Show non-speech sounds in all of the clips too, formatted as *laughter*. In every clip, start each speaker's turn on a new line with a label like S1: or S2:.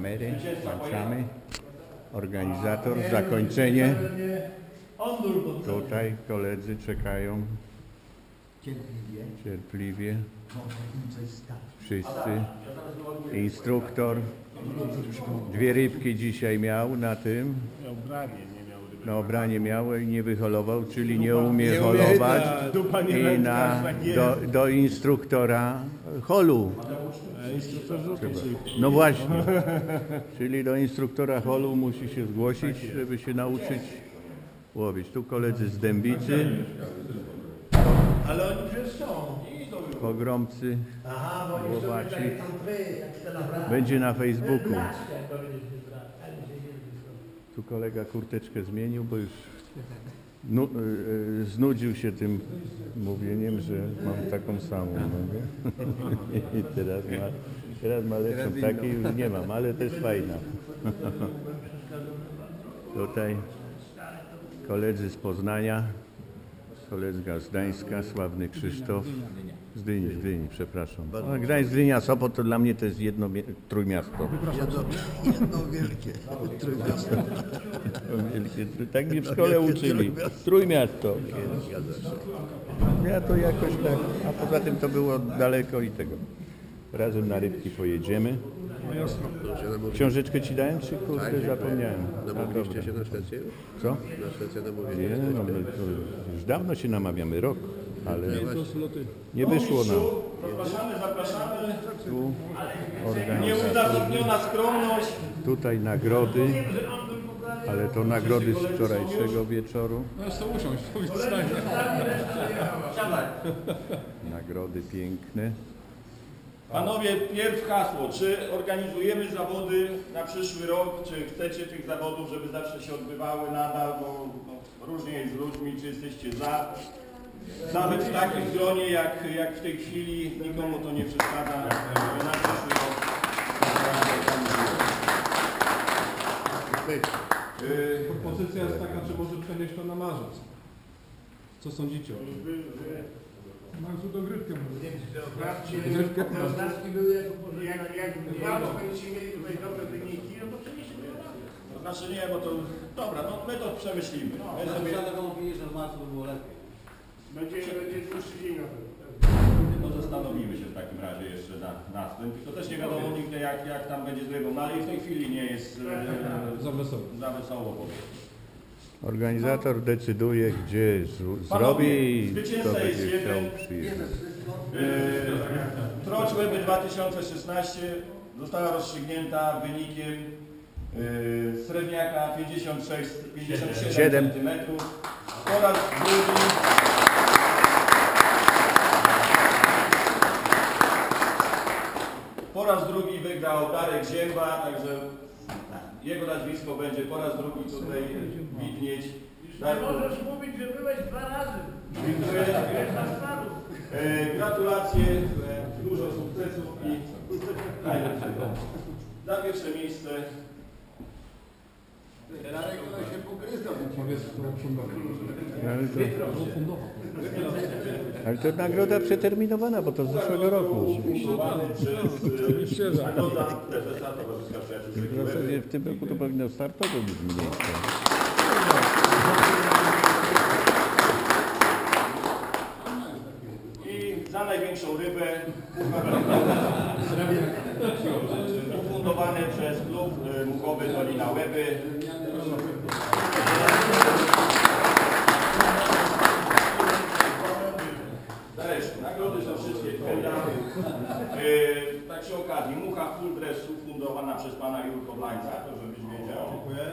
S1: kamery, włączamy. Organizator, zakończenie. Tutaj koledzy czekają
S2: Cierpliwie,
S1: cierpliwie. Wszyscy. Instruktor. Dwie rybki dzisiaj miał na tym. Na obranie i nie wyholował, czyli nie umie holować. I na, do, do instruktora holu. No właśnie. *laughs* Czyli do instruktora holu musi się zgłosić, żeby się nauczyć łowić. Tu koledzy z Dębicy,
S3: Ale oni już są.
S1: pogromcy, Łowaci. będzie na Facebooku. Tu kolega kurteczkę zmienił, bo już nu, y, y, znudził się tym mówieniem, że mam taką samą. No? *laughs* I teraz ma, teraz ma lepszą, takiej już nie mam, ale też fajna. *laughs* Tutaj koledzy z Poznania, kolega z Gdańska, sławny Krzysztof. Z Dyni, z Dyni, przepraszam. No, Gdańsk, Dynia, Sopot to dla mnie to jest jedno trójmiasto.
S2: Jedno, jedno wielkie trójmiasto.
S1: Wielkie, tak mnie w szkole uczyli. Trójmiasto. Ja to jakoś tak, a poza tym to było daleko i tego. Razem na rybki pojedziemy. Książeczkę ci dałem, czy kurde zapomniałem? A,
S4: Namówiliście
S1: dobra.
S4: się na Szwecję?
S1: Co?
S4: Na Szwecję namówili?
S1: Nie, no my to już dawno się namawiamy, rok, ale nie wyszło nam.
S3: Zapraszamy, zapraszamy.
S1: Tu organizacja.
S3: Nieuzasadniona skromność.
S1: Tutaj nagrody, ale to nagrody z wczorajszego wieczoru.
S5: No jeszcze usiąść.
S1: Nagrody piękne.
S3: Panowie, pierw hasło. Czy organizujemy zawody na przyszły rok? Czy chcecie tych zawodów, żeby zawsze się odbywały nadal? Bo no, różnie jest z ludźmi. Czy jesteście za? Nawet w takim gronie, jak, jak w tej chwili, nikomu to nie przeszkadza. Na przyszły rok Yy,
S5: Propozycja jest taka, czy może przenieść to na marzec. Co sądzicie? Mam tu dogrywkę. Dogrywkę.
S6: Jak, jak dwa będziecie mieli tutaj dobre wyniki, no to przenieśmy do nas.
S3: To znaczy nie, bo to dobra, no my to przemyślimy. My sobie,
S6: Będzie, będzie dłuższy dzień na pewno.
S3: no zastanowimy się w takim razie jeszcze na, nad tym. To też nie wiadomo nigdy jak, jak tam będzie z rybą, no ale i w tej chwili nie jest e, *laughs*
S5: Za wesoło.
S3: za wesoło powiem.
S1: Organizator decyduje, gdzie z- zrobi i
S3: jest
S1: będzie
S3: jeden.
S1: chciał przyjechać.
S3: Yy, Trocz Łeby 2016 została rozstrzygnięta wynikiem yy, srebrniaka 56, 57
S1: Siedem.
S3: cm. Po raz drugi po raz drugi wygrał Darek Zięba, także jego nazwisko będzie po raz drugi tutaj widnieć.
S6: Nie możesz mówić, że byłeś dwa razy.
S3: Dziękuję.
S6: Na.
S3: E, gratulacje, e, dużo sukcesów i najlepszego. Za pierwsze miejsce
S5: Powiedz, kto fundował.
S1: Ale to,
S5: fundował?
S1: Ale to nagroda przeterminowana, bo to z zeszłego roku.
S5: Oczywiście, że-
S1: W zasadzie w tym roku to powinno startować być miejsce.
S3: I za największą rybę ufundowane przez klub e, Muchowy Dolina Łeby. Dareczku, nagrody są wszystkie twoje. E, tak przy okazji, mucha full dress ufundowana przez pana Jurko Blańca, to żebyś wiedział. Dziękuję.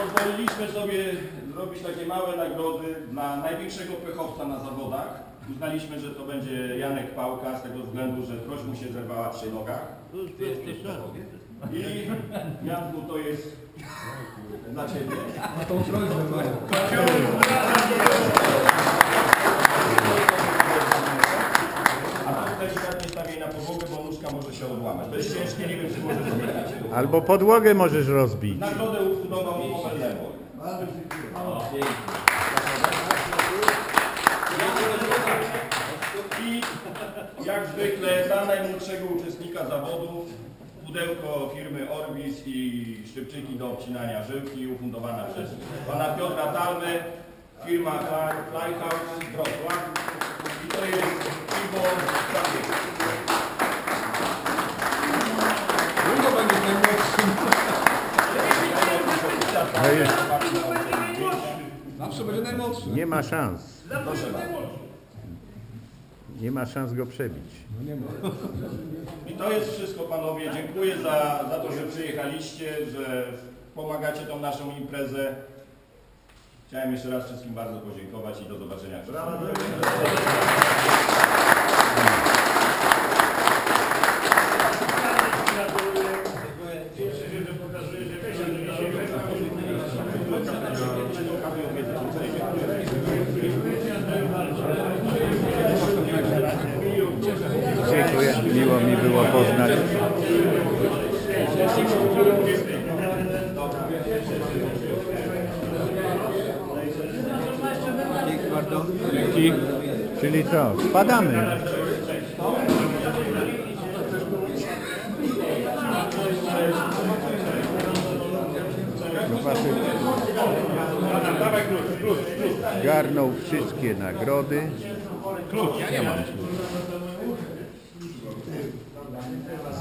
S3: Pozwoliliśmy sobie zrobić takie małe nagrody dla największego pechowca na zawodach. Uznaliśmy, że to będzie Janek Pałka z tego względu, że troś mu się zerwała przy nogach. I Janku to jest dla Ciebie.
S5: A tą prośbę mają.
S3: A to tutaj się tak nie stawiaj na podłogę, bo nóżka może się odłamać. To jest ciężkie, nie wiem czy może zmieniać.
S1: Albo podłogę możesz rozbić.
S3: Nagrodę mi Lemon. I Jak zwykle dla najmłodszego uczestnika zawodów pudełko firmy Orbis i szczypczyki do obcinania żyłki ufundowana przez pana Piotra Talmy, firma Flyhouse Wrocław i to jest piwo Kraków.
S1: To jest,
S5: Zawsze będzie najmłodszy.
S1: nie ma szans. Nie ma szans go przebić.
S5: No.
S3: I to jest wszystko panowie. Dziękuję za, za to, że przyjechaliście, że pomagacie tą naszą imprezę. Chciałem jeszcze raz wszystkim bardzo podziękować i do zobaczenia w przyszłym roku.
S6: Cieszę się, że pokazuje, że wiesz, że dzisiaj
S1: Dziękuję, miło mi było poznać. Dzięki. Czyli co, spadamy. Zobaczmy. Garnął wszystkie nagrody. Ja mam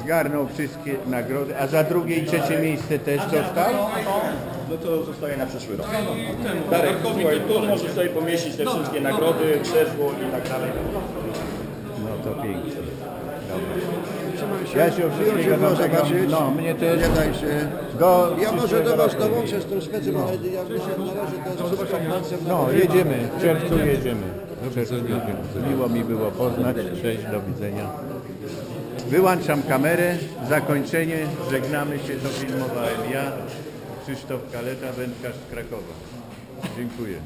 S1: Zgarnął wszystkie nagrody, a za drugie i trzecie miejsce też dostał?
S3: No to zostaje na przyszły rok. Darek, słuchaj, tu możesz sobie pomieścić te wszystkie nagrody, krzesło i tak dalej.
S1: No to pięknie. Dobra. Ja się
S2: było
S1: dobrego.
S2: zobaczyć.
S1: No, mnie też.
S2: Nie daj się.
S1: Do
S2: Ja może do Was dołączę z troszkę, no. ale ja na razie to z konferencją
S1: No, jedziemy. W czerwcu jedziemy. W czerwcu jedziemy. Miło mi było poznać. Cześć, do widzenia. Wyłączam kamerę. Zakończenie. Żegnamy się. To filmowałem ja, Krzysztof Kaleta, wędkarz z Krakowa. Dziękuję.